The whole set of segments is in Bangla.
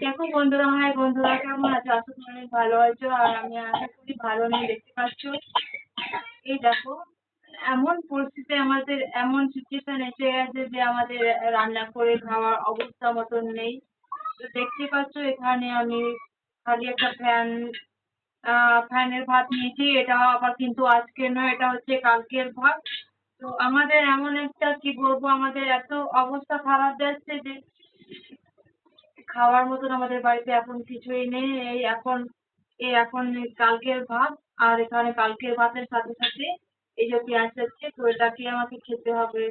দেখো বন্ধুরা, হাই বন্ধুরা, কেমন আছো? আশা করি অনেক ভালো আছো, আর আমি আশা করি ভালো নেই, দেখতে পাচ্ছ? এই দেখো, এমন পরিস্থিতি আমাদের এমন সিচুয়েশন এসে গেছে যে আমাদের রান্না করে খাওয়ার অবস্থা মতন নেই। তো দেখতে পাচ্ছ, এখানে আমি খালি একটা ফ্যান ফ্যানের ভাত নিয়েছি এটা আবার কিন্তু আজকে নয়, এটা হচ্ছে কালকের ভাত। তো আমাদের এমন একটা, কি বলব, আমাদের এত অবস্থা খারাপ যাচ্ছে যে খাওয়ার মতন আমাদের বাড়িতে এখন কিছুই নেই। এই এখন এই এখন কালকের ভাত আর এখানে কালকের ভাতের সাথে সাথে এই যে পেঁয়াজ আছে, তো এটাকে আমাকে খেতে হবে।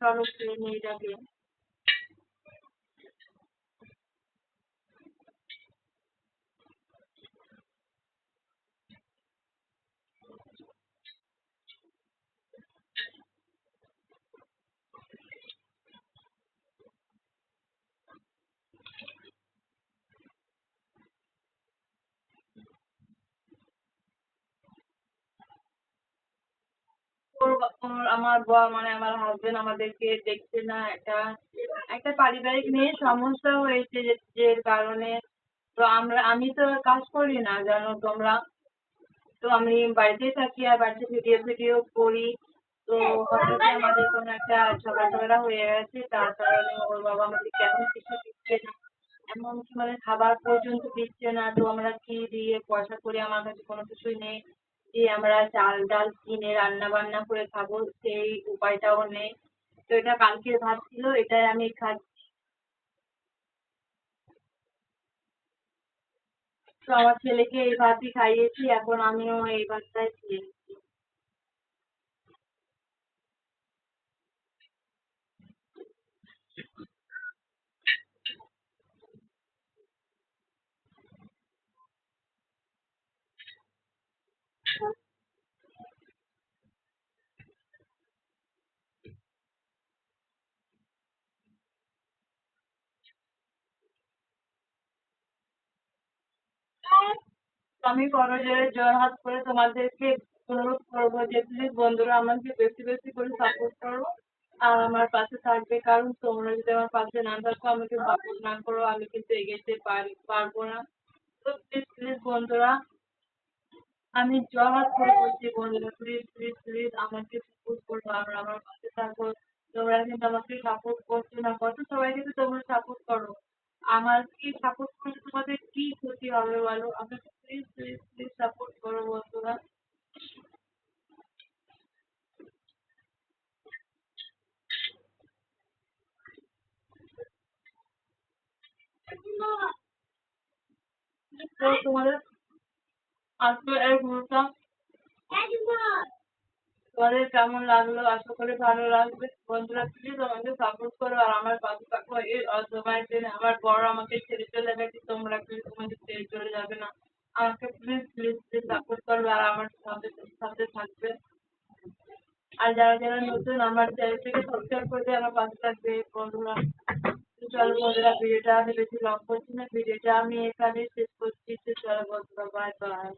চলো খেয়ে নিই এটাকে। আমার মানে আমার হাজবেন্ড আমাদেরকে দেখছে না, একটা একটা পারিবারিক নিয়ে সমস্যা হয়েছে যে কারণে। তো আমরা, আমি তো কাজ করি না, জানো তোমরা? তো আমি বাড়িতেই থাকি আর বাড়িতে ভিডিও ভিডিও করি। তো হঠাৎ আমাদের কোনো একটা ঝগড়া ঝগড়া হয়ে গেছে, তার কারণে ওর বাবা আমাদেরকে এখন কিছু দিচ্ছে না। এমনকি মানে খাবার পর্যন্ত দিচ্ছে না, তো আমরা কি দিয়ে, পয়সা করে, আমার কাছে কোনো কিছুই নেই। যে আমরা চাল ডাল কিনে রান্না বান্না করে খাব, সেই উপায়টাও নেই। তো এটা কালকের ভাত ছিল, এটাই আমি খাচ্ছি। তো আমার ছেলেকে এই ভাতই খাইয়েছি, এখন আমিও এই ভাতটাই খেয়েছি আমি করজোড়ে জোড়হাত করে তোমাদেরকে অনুরোধ করব যে প্লিজ বন্ধুরা আমাকে বেশি বেশি করে সাপোর্ট করো আর আমার পাশে থাকবে। কারণ তোমরা যদি আমার পাশে না থাকো, আমাকে সাপোর্ট না করো, আমি কিন্তু এগোতে পারি, পারব না। তো প্লিজ প্লিজ বন্ধুরা, আমি জোড়হাত করে বলছি বন্ধুরা প্লিজ প্লিজ প্লিজ আমাকে সাপোর্ট করো আর আমার পাশে থাকো তোমরা কিন্তু আমাকে সাপোর্ট করছ না কত সবাই কিন্তু তোমরা সাপোর্ট করো। আমার কি সাপোর্ট করলে তোমাদের কি ক্ষতি হবে বলো? আমাকে প্লিজ প্লিজ প্লিজ সাপোর্ট করো বন্ধুরা তো তোমাদের? আজকে এই ভিডিওটা তোমাদের কেমন লাগল? আশা করি ভালো লাগবে। বন্ধুরা প্লিজ আমাকে সাপোর্ট করো আর আমার পাশে থাকো। এই অসময়ের দিনে আমার বড় আমাকে ছেড়ে চলে গেছে। তোমরা প্লিজ তোমাকে ছেড়ে চলে যাবে না। আমাকে প্লিজ প্লিজ প্লিজ সাপোর্ট করবে আর আমার সাথে সাথে থাকবে। আর যারা যারা নতুন, আমার চ্যানেলটাকে সাবস্ক্রাইব করে আমার পাশে থাকবে বন্ধুরা। চলো বন্ধুরা, ভিডিওটা আমি বেশি লং করছি না, ভিডিওটা আমি এখানে শেষ করছি। চলো বন্ধুরা বাই বাই